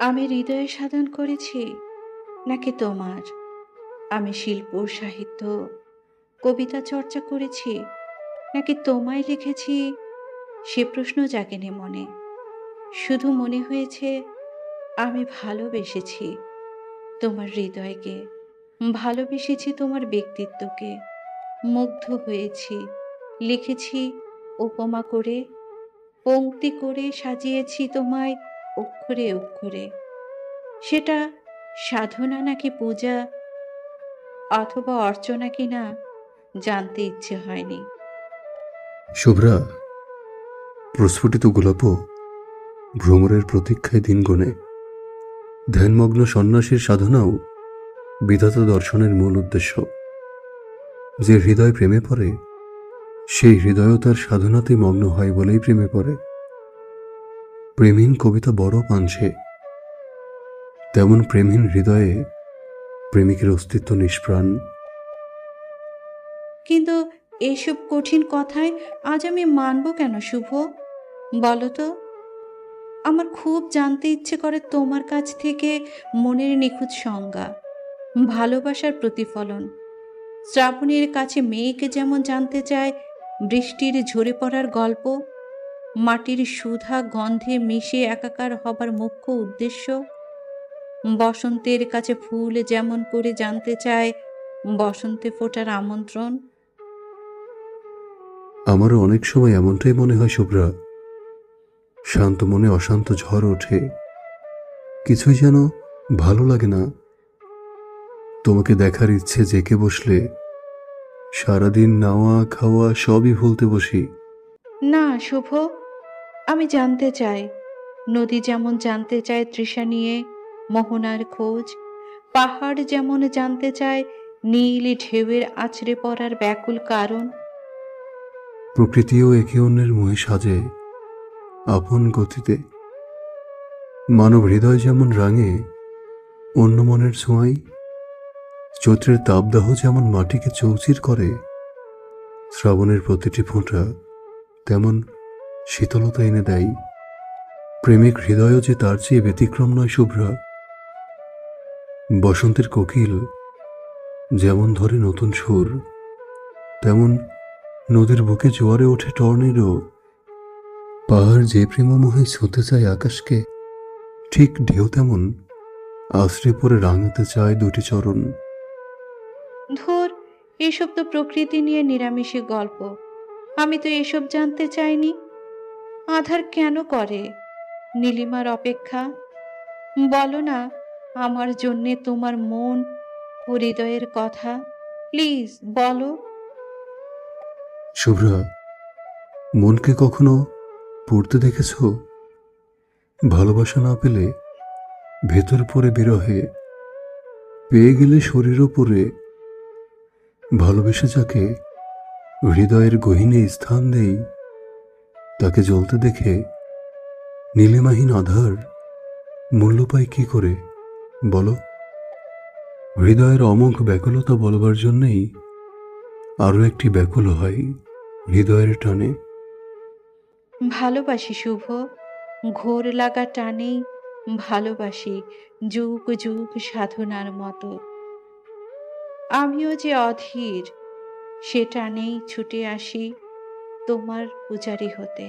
আমি হৃদয়ে সাধন করেছি নাকি তোমার? আমি শিল্প, সাহিত্য, কবিতা চর্চা করেছি নাকি তোমায় লিখেছি? সে প্রশ্ন জাগেনি মনে। শুধু মনে হয়েছে আমি ভালোবেসেছি তোমার হৃদয়কে, ভালোবেসেছি তোমার ব্যক্তিত্বকে, মুগ্ধ হয়েছি, লিখেছি উপমা করে পংক্তি করে সাজিয়েছি তোমায় অক্ষরে অক্ষরে। সেটা সাধনা নাকি পূজা, অথবা অর্চনা কিনা জানতে ইচ্ছে হয়নি। শুভ্রা, প্রস্ফুটিত গোলাপও ভ্রমরের প্রতীক্ষায় দিন গণে ধ্যানমগ্ন সন্ন্যাসীর সাধনাও বিধাতা দর্শনের মূল উদ্দেশ্য। যে হৃদয় প্রেমে পড়ে, সেই হৃদয়ও তার সাধনাতেই মগ্ন হয় বলেই প্রেমে পড়ে। প্রেমহীন কবিতা বড় পাঞ্ছে তেমন প্রেমহীন হৃদয়ে প্রেমিকের অস্তিত্ব নিষ্প্রাণ। কিন্তু এইসব কঠিন কথায় আজ আমি মানব কেন শুভ? বলো তো। আমার খুব জানতে ইচ্ছে করে তোমার কাছ থেকে মনের নিখুঁত সংজ্ঞা, ভালোবাসার প্রতিফলন। শ্রাবণীর কাছে মেয়েকে যেমন জানতে চায়, বৃষ্টির ঝরে পড়ার গল্প। মাটির সুধা গন্ধে মিশে একাকার হবার মুখ্য উদ্দেশ্য? বসন্তের কাছে ফুল যেমন করে জানতে চায় বসন্তে ফোটার আমন্ত্রণ? আমারও অনেক সময় এমনটাই মনে হয় শুভ্রা। শান্ত মনে অশান্ত ঝড় ওঠে। কিছুই যেন ভালো লাগে না। তোমাকে দেখার ইচ্ছে জেকে বসলে সারাদিন নাওয়া খাওয়া সবই ভুলতে বসি। না শুভ। আমি জানতে চাই। নদী যেমন জানতে চায় তৃষা নিয়ে, মোহনার খোঁজ। পাহাড় যেমন জানতে চায়, নীল ঢেউয়ের আছড়ে পড়ার ব্যাকুল কারণ। প্রকৃতিও একে অন্যের মুহে সাজে, আপন গতিতে। মানব হৃদয় যেমন রাঙে, অন্য মনের ছোঁয়াই। চৈত্রের তাপদাহ যেমন মাটিকে চৌচির করে, শ্রাবণের প্রতিটি ফোঁটা তেমন শীতলতা এনে দেয়। প্রেমিক হৃদয়ও যে তার চেয়ে ব্যতিক্রম নয় শুভ্রা। বসন্তের কোকিল যেমন ধরে নতুন সুর, তেমন নদীর বুকে জোয়ারে ওঠে টর্নেডো। পাহাড় যে প্রেমমোহে ছুঁতে চায় আকাশকে, ঠিক ঢেউ তেমন আশ্রে পরে রাঙাতে চায় দুটি চরণ। ধর, এসব তো প্রকৃতি নিয়ে নিরামিষে গল্প। আমি তো এসব জানতে চাইনি। আধার কেন করে? নীলিমার অপেক্ষা। বলো না, আমার জন্যে তোমার মন হৃদয়ের কথা। প্লিজ, বলো। শুভ্রা, মনকে কখনো পড়তে দেখেছ? ভালোবাসা না পেলে ভেতর পড়ে বিরহে পেয়ে গেলে শরীর ওপরে ভালোবেসে যাকে হৃদয়ের গহীনে স্থান দেই। তাকে জ্বলতে দেখে নীলিমাহীন আধার মূল্য পায় কি করে? বলো। হৃদয়ের অমোঘ ব্যাকুলতা বলবার জন্যেই আরও একটি ব্যাকুল হয় হৃদয়ের টানে। ভালোবাসি শুভ, ঘোর লাগা টানেই ভালোবাসি যুগ যুগ সাধনার মতো। আমিও যে অধীর, সে টানেই ছুটে আসি। তোমার পূজারী হতে।